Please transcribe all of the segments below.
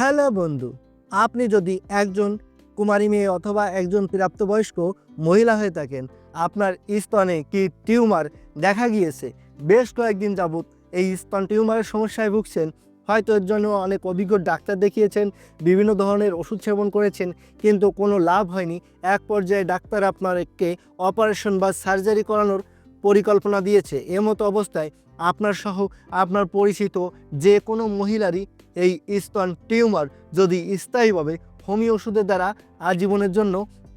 Hello বন্ধু, আপনি যদি একজন কুমারী মেয়ে অথবা একজন প্রাপ্তবয়স্ক মহিলা হয়ে থাকেন, আপনার স্তনে কি টিউমার দেখা গিয়েছে? বেশ কয়েকদিন যাবৎ এই স্তন টিউমারের সমস্যায় ভুগছেন। হয়তো এর জন্য অনেক অভিজ্ঞ ডাক্তার দেখিয়েছেন, বিভিন্ন ধরনের ওষুধ সেবন করেছেন, কিন্তু কোনো লাভ হয়নি। এক পর্যায়ে ডাক্তার আপনারকে অপারেশন বা সার্জারি করানোর পরিকল্পনা দিয়েছে। এমতো অবস্থায় আপনার সহ আপনার পরিচিত যে কোনো মহিলারই এই স্তন টিউমার যদি স্থায়ীভাবে হোমিও ওষুধের দ্বারা আজীবনের জন্য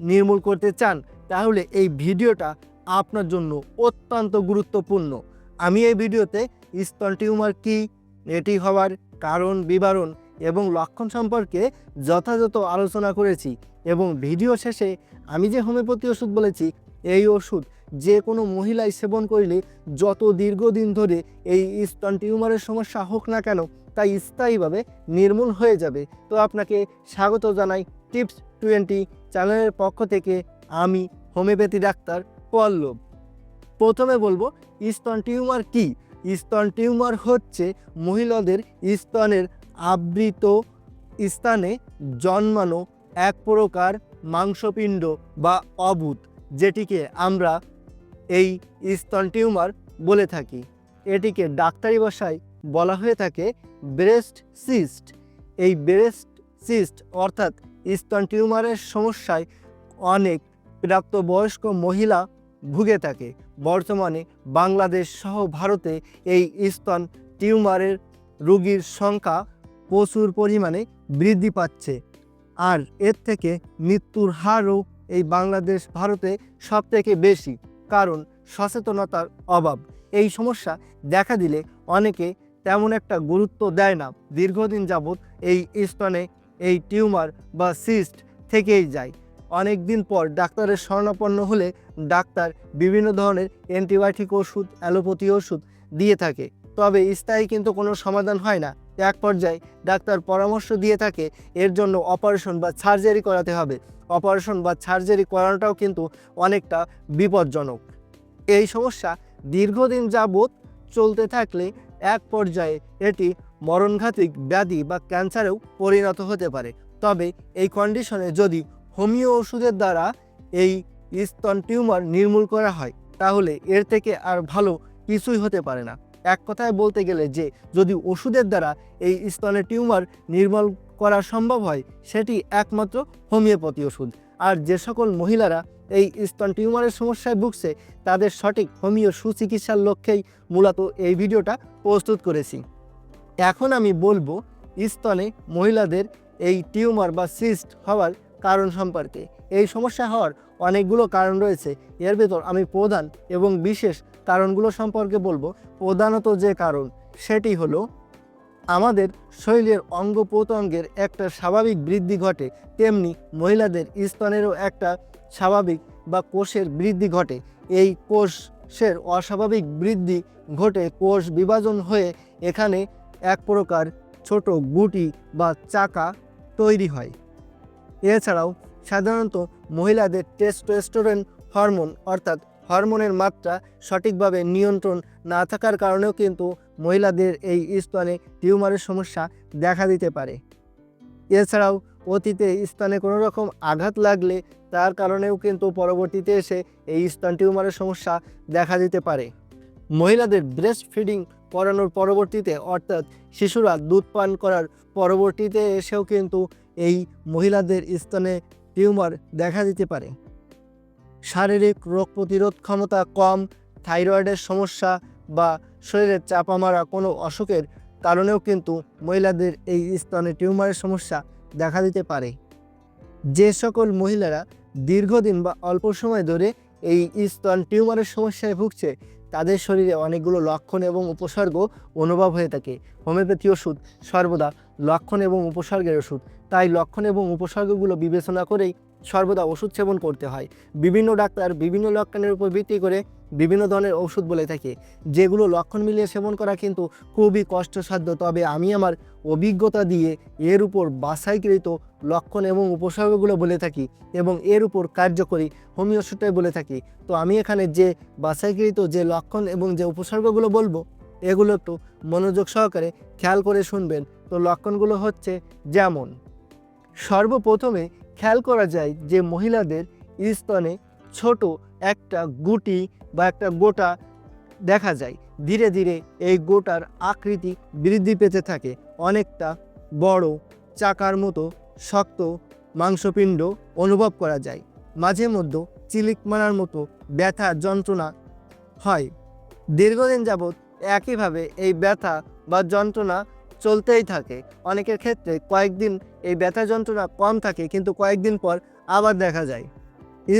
নির্মূল করতে চান, তাহলে এই ভিডিওটা আপনার জন্য অত্যন্ত গুরুত্বপূর্ণ। আমি এই ভিডিওতে স্তন টিউমার কি, এটি হওয়ার কারণ, বিবরণ এবং লক্ষণ সম্পর্কে যথাযথ আলোচনা করেছি এবং ভিডিও শেষে আমি যে হোমিওপ্যাথি ওষুধ বলেছি, এই ওষুধ যে কোনো মহিলাই সেবন করলে যত দীর্ঘদিন ধরে এই স্তন টিউমারের সমস্যা হোক না কেন, তা স্থায়ীভাবে নির্মূল হয়ে যাবে। তো আপনাকে স্বাগত জানাই টিপস টোয়েন্টি চ্যানেলের পক্ষ থেকে আমি হোমিওপ্যাথি ডাক্তার পল্লব। প্রথমে বলব, স্তন টিউমার কি? স্তন টিউমার হচ্ছে মহিলাদের স্তনের আবৃত স্থানে জন্মানো এক প্রকার মাংসপিণ্ড বা অবুত, যেটিকে আমরা এই স্তন টিউমার বলে থাকি। এটিকে ডাক্তারি ভাষায় বলা হয়ে থাকে ব্রেস্ট সিস্ট। এই ব্রেস্ট সিস্ট অর্থাৎ স্তন টিউমারের সমস্যায় অনেক প্রাপ্তবয়স্ক মহিলা ভুগে থাকে। বর্তমানে বাংলাদেশ সহ ভারতে এই স্তন টিউমারের রোগীর সংখ্যা প্রচুর পরিমাণে বৃদ্ধি পাচ্ছে। আর এর থেকে মৃত্যুর হারও এই বাংলাদেশ ভারতে সবথেকে বেশি। কারণ সচেতনতার অভাব। এই সমস্যা দেখা দিলে অনেকে তেমন একটা গুরুত্ব দেয় না। দীর্ঘদিন যাবৎ এই স্তনে এই টিউমার বা সিস্ট থেকেই যায়। অনেক দিন পর ডাক্তারের শরণাপন্ন হলে ডাক্তার বিভিন্ন ধরনের অ্যান্টিবায়োটিক ওষুধ, অ্যালোপ্যাথি ওষুধ দিয়ে থাকে। তবে স্থায়ী কিন্তু কোনো সমাধান হয় না। এক পর্যায়ে ডাক্তার পরামর্শ দিয়ে থাকে, এর জন্য অপারেশন বা সার্জারি করাতে হবে। অপারেশন বা সার্জারি করানোটাও কিন্তু অনেকটা বিপজ্জনক। এই সমস্যা দীর্ঘদিন যাবৎ চলতে থাকলে এক পর্যায়ে এটি মরণঘাতিক ব্যাধি বা ক্যান্সারেও পরিণত হতে পারে। তবে এই কন্ডিশনে যদি হোমিও ওষুধের দ্বারা এই স্তন টিউমার নির্মূল করা হয়, তাহলে এর থেকে আর ভালো কিছুই হতে পারে না। এক কথায় বলতে গেলে যে যদি ওষুধের দ্বারা এই স্তনের টিউমার নির্মল করা সম্ভব হয়, সেটি একমাত্র হোমিওপ্যাথি ওষুধ। আর যে সকল মহিলারা এই স্তন টিউমারের সমস্যায় ভুগছে, তাদের সঠিক হোমিও সুচিকিৎসার লক্ষ্যেই মূলত এই ভিডিওটা প্রস্তুত করেছি। এখন আমি বলব স্তনে মহিলাদের এই টিউমার বা সিস্ট হওয়ার কারণ সম্পর্কে। এই সমস্যা হওয়ার অনেকগুলো কারণ রয়েছে। এর ভেতর আমি প্রধান এবং বিশেষ কারণগুলো সম্পর্কে বলব। প্রধানত যে কারণ, সেটি হলো আমাদের শরীরের অঙ্গ প্রত্যঙ্গের একটা স্বাভাবিক বৃদ্ধি ঘটে, তেমনি মহিলাদের স্তনেরও একটা স্বাভাবিক বা কোষের বৃদ্ধি ঘটে। এই কোষের অস্বাভাবিক বৃদ্ধি ঘটে কোষ বিভাজন হয়ে এখানে এক প্রকার ছোট গুটি বা চাকা তৈরি হয়। এছাড়াও সাধারণত মহিলাদের টেস্টোস্টেরন হরমোন অর্থাৎ হরমোনের মাত্রা সঠিকভাবে নিয়ন্ত্রণ না থাকার কারণেও কিন্তু মহিলাদের এই স্তনে টিউমারের সমস্যা দেখা দিতে পারে। এছাড়াও অতীতে স্তনে কোনো রকম আঘাত লাগলে তার কারণেও কিন্তু পরবর্তীতে এসে এই স্তন টিউমারের সমস্যা দেখা দিতে পারে। মহিলাদের ব্রেস্ট ফিডিং করানোর পরবর্তীতে অর্থাৎ শিশুরা দুধ পান করার পরবর্তীতে এসেও কিন্তু এই মহিলাদের স্তনে টিউমার দেখা দিতে পারে। শারীরিক রোগ প্রতিরোধ ক্ষমতা কম, থাইরয়েডের সমস্যা বা শরীরের চাপা মারা কোনো অসুখের কারণেও কিন্তু মহিলাদের এই স্তনে টিউমারের সমস্যা দেখা দিতে পারে। যে সকল মহিলারা দীর্ঘদিন বা অল্প সময় ধরে এই স্তন টিউমারের সমস্যায় ভুগছে, তাদের শরীরে অনেকগুলো লক্ষণ এবং উপসর্গ অনুভব হয়ে থাকে। হোমিওপ্যাথি ওষুধ সর্বদা লক্ষণ এবং উপসর্গের ওষুধ। তাই লক্ষণ এবং উপসর্গগুলো বিবেচনা করেই সর্বদা ওষুধ সেবন করতে হয়। বিভিন্ন ডাক্তার বিভিন্ন লক্ষণের উপর ভিত্তি করে বিভিন্ন ধরনের ওষুধ বলে থাকে। যেগুলো লক্ষণ মিলিয়ে সেবন করা কিন্তু খুবই কষ্টসাধ্য। তবে আমি আমার অভিজ্ঞতা দিয়ে এর উপর বাছাইকৃত লক্ষণ এবং উপসর্গগুলো বলে থাকি এবং এর উপর কার্যকরী হোমিও ওষুধটাই বলে থাকি। তো আমি এখানে যে বাছাইকৃত যে লক্ষণ এবং যে উপসর্গগুলো বলব, এগুলো একটু মনোযোগ সহকারে খেয়াল করে শুনবেন। তো লক্ষণগুলো হচ্ছে যেমন, সর্বপ্রথমে খেয়াল করা যায় যে মহিলাদের স্তনে ছোট একটা গুটি বা একটা গোটা দেখা যায়। ধীরে ধীরে এই গোটার আকৃতি বৃদ্ধি পেতে থাকে। অনেকটা বড়, চাকার মতো শক্ত মাংসপিণ্ড অনুভব করা যায়। মাঝে মধ্যে চিলিক মারার মতো ব্যথা যন্ত্রণা হয়। দীর্ঘদিন যাবৎ একইভাবে এই ব্যথা বা যন্ত্রণা চলতেই থাকে। অনেকের ক্ষেত্রে কয়েকদিন এই ব্যথা যন্ত্রণা কম থাকে, কিন্তু কয়েকদিন পর আবার দেখা যায়।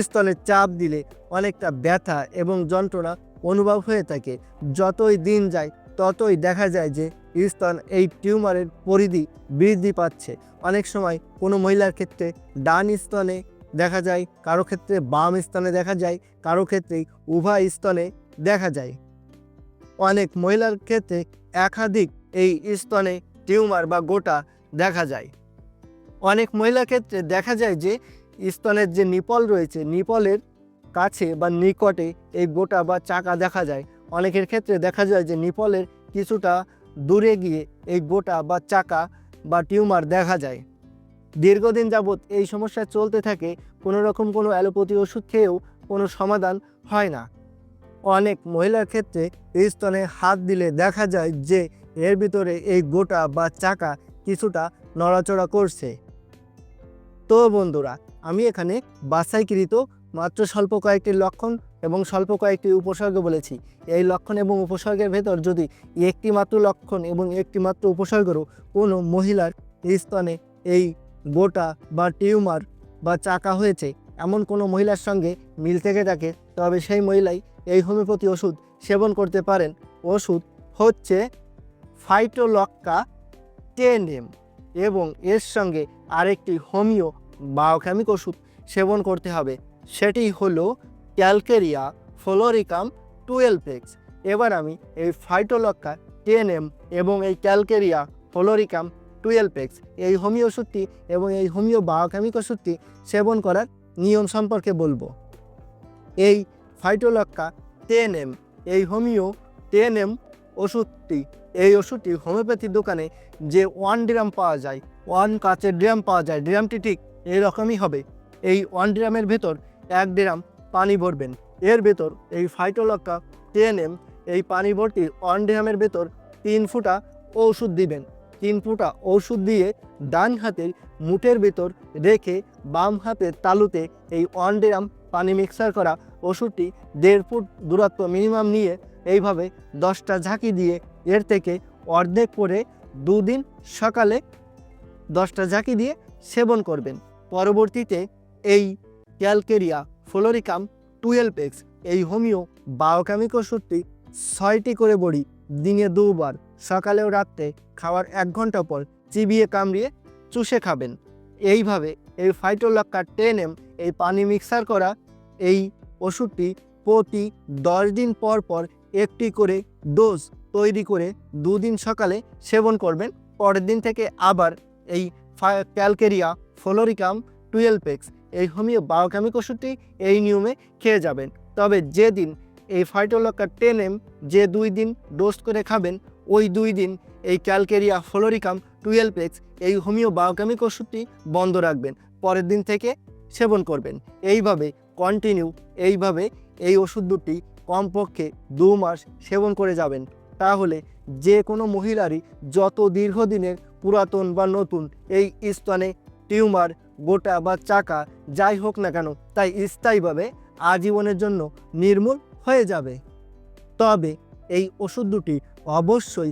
স্তনে চাপ দিলে অনেকটা ব্যথা এবং যন্ত্রণা অনুভব হয়ে থাকে। যতই দিন যায়, ততই দেখা যায় যে স্তন এই টিউমারের পরিধি বৃদ্ধি পাচ্ছে। অনেক সময় কোনো মহিলার ক্ষেত্রে ডান স্তনে দেখা যায়, কারও ক্ষেত্রে বাম স্তনে দেখা যায়, কারও ক্ষেত্রেই উভয় স্তনে দেখা যায়। অনেক মহিলার ক্ষেত্রে একাধিক এই স্তনে টিউমার বা গোটা দেখা যায়। অনেক মহিলা ক্ষেত্রে দেখা যায় যে, স্তনের যে নিপল রয়েছে, নিপলের কাছে বা নিকটে এই গোটা বা চাকা দেখা যায়। অনেকের ক্ষেত্রে দেখা যায় যে নিপলের কিছুটা দূরে গিয়ে এই গোটা বা চাকা বা টিউমার দেখা যায়। দীর্ঘদিন যাবৎ এই সমস্যা চলতে থাকে কোনো রকম কোনো অ্যালোপ্যাথি ওষুধ খেয়েও কোনো সমাধান হয় না। অনেক মহিলার ক্ষেত্রে এই স্তনে হাত দিলে দেখা যায় যে এর ভিতরে এই গোটা বা চাকা কিছুটা নড়াচড়া করছে। তো বন্ধুরা, আমি এখানে বাছাইকৃত মাত্র স্বল্প কয়েকটি লক্ষণ এবং স্বল্প কয়েকটি উপসর্গ বলেছি। এই লক্ষণ এবং উপসর্গের ভেতর যদি একটি মাত্র লক্ষণ এবং একটি মাত্র উপসর্গেরও কোনো মহিলার স্তনে এই গোটা বা টিউমার বা চাকা হয়েছে, এমন কোনো মহিলার সঙ্গে মিল থেকে থাকে, তবে সেই মহিলাই এই হোমিওপ্যাথি ওষুধ সেবন করতে পারেন। ওষুধ হচ্ছে ফাইটোলক্কা টেন এম এবং এর সঙ্গে আরেকটি হোমিও বায়োকেমিক ওষুধ সেবন করতে হবে। সেটি হলো ক্যালকেরিয়া ফ্লোরিকাম টুয়েলভ এক্স। এবার আমি এই ফাইটোলক্কা টেন এম এবং এই ক্যালকেরিয়া ফ্লোরিকাম টুয়েলভ এক্স এই হোমিও ওষুধটি এবং এই হোমিও বায়োকেমিক ওষুধটি সেবন করার নিয়ম সম্পর্কে বলব। এই ফাইটোলক্কা টেন এম এই হোমিও টেন এম ওষুধটি, এই ওষুধটি হোমিওপ্যাথি দোকানে যে ওয়ান ড্রাম পাওয়া যায়, ওয়ান কাচের ড্রাম পাওয়া যায়, ড্রামটি ঠিক এইরকমই হবে। এই ওয়ান ড্রামের ভেতর এক ড্রাম পানি ভরবেন। এর ভেতর এই ফাইটোলক্কা টেন এম এই পানি ভর্তি ওয়ান ড্রামের ভেতর তিন ফুটা ওষুধ দিবেন। তিন ফুটা ওষুধ দিয়ে ডান হাতের মুঠের ভেতর রেখে বাম হাতের তালুতে এই ওয়ান ড্রাম পানি মিক্সার করা ওষুধটি দেড় ফুট দূরত্ব মিনিমাম নিয়ে এইভাবে দশটা ঝাঁকি দিয়ে এর থেকে অর্ধেক করে দুদিন সকালে দশটা ঝাঁকি দিয়ে সেবন করবেন। পরবর্তীতে এই ক্যালকেরিয়া ফ্লোরিকাম টুয়েলভ এক্স এই হোমিও বায়োকেমিক ওষুধটি ছয়টি করে বড়ি দিনে দুবার, সকালে ও রাত্রে খাওয়ার এক ঘণ্টা পর চিবিয়ে কামড়িয়ে চুষে খাবেন। এইভাবে এই ফাইটোলক্কা টেন এম এই পানি মিক্সার করা এই ওষুধটি প্রতি দশ দিন পর পর একটি করে ডোজ তৈরি করে দুদিন সকালে সেবন করবেন। পরের দিন থেকে আবার এই ক্যালকেরিয়া ফ্লোরিকাম টুয়েলভ এক্স এই হোমিও বায়োকেমিক ওষুধটি এই নিয়মে খেয়ে যাবেন। তবে যেদিন এই ফাইটোলক্কা টেন এম যে দুই দিন ডোজ করে খাবেন, ওই দুই দিন এই ক্যালকেরিয়া ফ্লোরিকাম টুয়েলভ এক্স এই হোমিও বায়োকেমিক ওষুধটি বন্ধ রাখবেন। পরের দিন থেকে সেবন করবেন। এইভাবে কন্টিনিউ এইভাবে এই ওষুধ দুটি কমপক্ষে দু মাস সেবন করে যাবেন। তাহলে যে কোনো মহিলারই যত দীর্ঘদিনের পুরাতন বা নতুন এই স্তনে টিউমার, গোটা বা চাকা যাই হোক না কেন, তাই স্থায়ীভাবে আজীবনের জন্য নির্মূল হয়ে যাবে। তবে এই ওষুধ দুটি অবশ্যই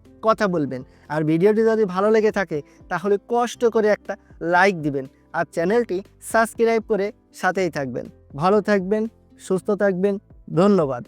কথা বলবেন। আর ভিডিওটি যদি ভালো লেগে থাকে, তাহলে কষ্ট করে একটা লাইক দিবেন আর চ্যানেলটি সাবস্ক্রাইব করে সাথেই থাকবেন। ভালো থাকবেন, সুস্থ থাকবেন, ধন্যবাদ।